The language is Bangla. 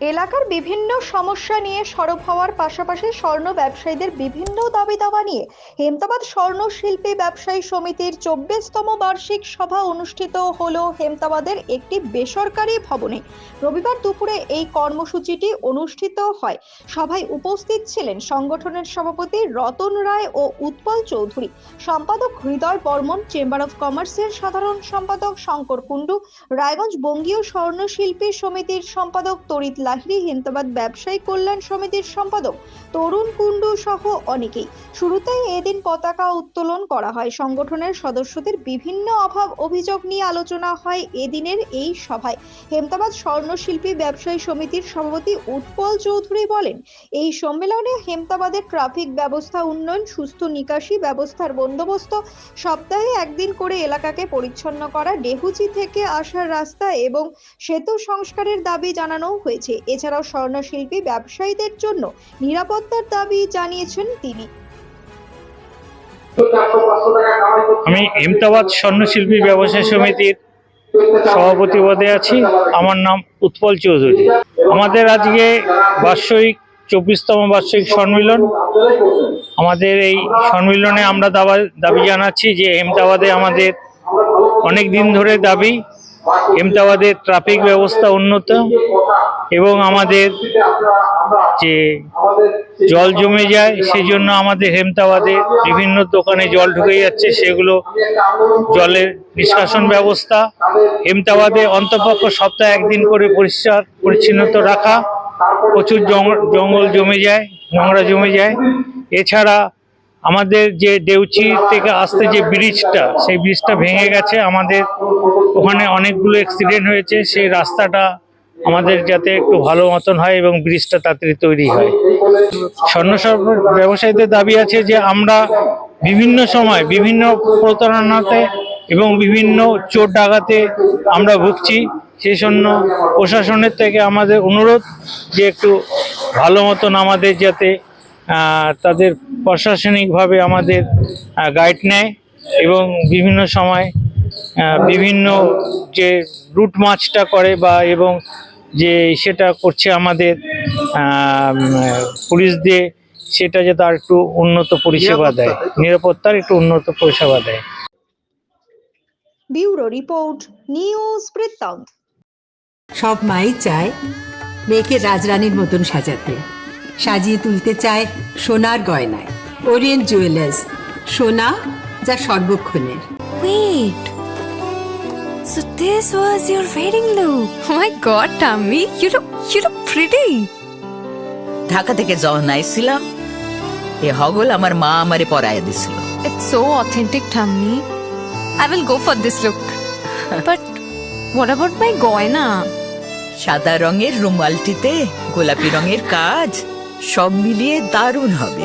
এলাকার বিভিন্ন সমস্যা নিয়ে সরব হওয়ার পাশাপাশি স্বর্ণ ব্যবসায়ীদের বিভিন্ন দাবি দাওয়া নিয়ে হেমতাবাদ স্বর্ণ শিল্পী ব্যবসায়ী সমিতির চব্বিশতম বার্ষিক সভা অনুষ্ঠিত হল হেমতাবাদের একটি বেসরকারি ভবনে। রবিবার দুপুরে এই কর্মসূচিটি অনুষ্ঠিত হয়। সভায় উপস্থিত ছিলেন সংগঠনের সভাপতি রতন রায় ও উৎপল চৌধুরী। সম্পাদক হৃদয় বর্মন, চেম্বার অফ কমার্সের সাধারণ সম্পাদক শঙ্কর কুণ্ডু, রায়গঞ্জ বঙ্গীয় স্বর্ণশিল্পী সমিতির সম্পাদক তরিত লাহিড়ী হিন্দাবাদ ব্যবসায়ী কল্যাণ সমিতির সম্পাদক তরুণ কুণ্ডু সহ অনেকেই। শুরুতেই এদিন পতাকা উত্তোলন করা হয়। সংগঠনের সদস্যদের বিভিন্ন অভাব অভিযোগ নিয়ে আলোচনা হয় এদিনের এই সভায়। হেমতাবাদ স্বর্ণশিল্পী ব্যবসায়ী সমিতির সভাপতি উৎপল চৌধুরী বলেন, এই সম্মেলনে হেমতাবাদের ট্রাফিক ব্যবস্থা উন্নয়ন, সুস্থ নিকাশি ব্যবস্থার বন্দোবস্ত, সপ্তাহে একদিন করে এলাকাকে পরিচ্ছন্ন করা, ডেহুচি থেকে আসার রাস্তা এবং সেতু সংস্কারের দাবি জানানো হয়েছে। এছাড়াও স্বর্ণশিল্পী ব্যবসায়ীদের জন্য নিরাপত্তার দাবি জানিয়েছেন তিনি। আমি হেমতাবাদ স্বর্ণশিল্পী ব্যবসায়ী সমিতির সভাপতি পদে আছি। আমার নাম উৎপল চৌধুরী। আমাদের আজকে বার্ষিক, চব্বিশতম বার্ষিক সম্মিলন। আমাদের এই সম্মিলনে আমরা দাবা জানাচ্ছি যে হেমতাবাদে আমাদের অনেক দিন ধরে দাবি হেমতাবাদের ট্রাফিক ব্যবস্থা উন্নত এবং আমাদের যে জল জমে যায় সেই জন্য আমাদের হেমতাবাদে বিভিন্ন দোকানে জল ঢুকে যাচ্ছে, সেগুলো জলের নিষ্কাশন ব্যবস্থা। হেমতাবাদে অন্তপক্ষ সপ্তাহে একদিন করে পরিষ্কার, পরিচ্ছন্নতা রাখা। প্রচুর জঙ্গল জমে যায়, নোংরা জমে যায়। এছাড়া আমাদের যে দেউচি থেকে আসতে যে ব্রিজটা, সেই ব্রিজটা ভেঙে গেছে। আমাদের ওখানে অনেকগুলো অ্যাক্সিডেন্ট হয়েছে। সেই রাস্তাটা আমাদের যাতে একটু ভালো মতন হয় এবং ব্রিজটা তাড়াতাড়ি তৈরি হয়। স্বর্ণ ব্যবসায়ীদের দাবি আছে যে আমরা বিভিন্ন সময় বিভিন্ন প্রতারণাতে এবং বিভিন্ন চোর ডাকাতে আমরা ভুগছি। সেই জন্য প্রশাসনের থেকে আমাদের অনুরোধ যে একটু ভালো মতন আমাদের যাতে তাদের প্রশাসনিকভাবে আমাদের গাইড নেয় এবং বিভিন্ন সময় বিভিন্ন যে রুট মাছটা করে বা এবং যে সেটা করছে আমাদের পুলিশ দিয়ে সেটা যাতে আর একটু উন্নত পরিষেবা দেয়। নিরাপত্তার একটু উন্নত পরিষেবা দেয়। ব্যুরো রিপোর্ট নিউজ বৃত্তান্ত। সব মাই চায় মেয়েকে রাজরানীর মতন সাজাতে। সাজিয়ে তুলতে চায় সোনার গয়নায়। ওরিয়েন্ট জুয়েলার্স সোনা যা সর্বক্ষণের Wait. So this was your wedding look. Oh my god, Tammy, you look you look pretty. Dhaka থেকে যখন আইছিলাম এ হগল আমার মা আমারে পরায় দিছিল It's so authentic, Tammy. I will go for this look. but what about my goina? সাদা রঙের রুমালটিতে গোলাপি রঙের কাজ সব মিলিয়ে দারুণ হবে